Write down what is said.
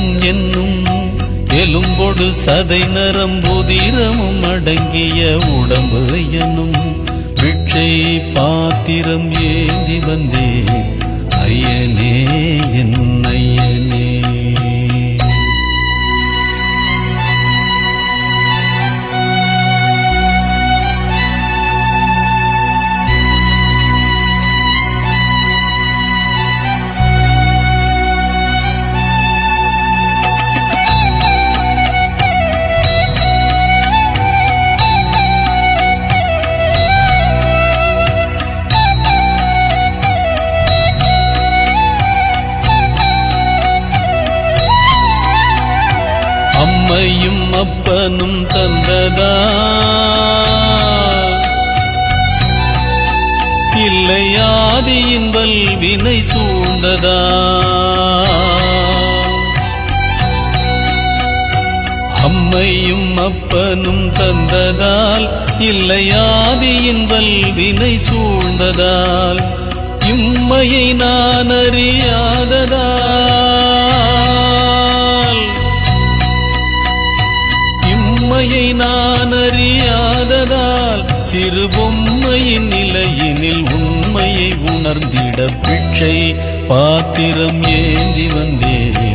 இரத்தம் என்னும் எலும்பொடு சதை நரம் நரம்புதிரமும் அடங்கிய உடம்பு எனும் பிட்சை பாத்திரம் ஏந்தி வந்தேன். ஐயனே என் ஐயன். அம்மையும் அப்பனும் தந்ததா? இல்லை ஆதியின் வல்வினை சூழ்ந்ததா? அம்மையும் அப்பனும் தந்ததால் இல்லையாதியின் வல்வினை சூழ்ந்ததால் இம்மையை நான் அறியாததா இம்மையை நான் அறியாததால் சிறு பொம்மையின் நிலையினில் உண்மையை உணர்ந்திட பிச்சை பாத்திரம் ஏந்தி வந்தேன்.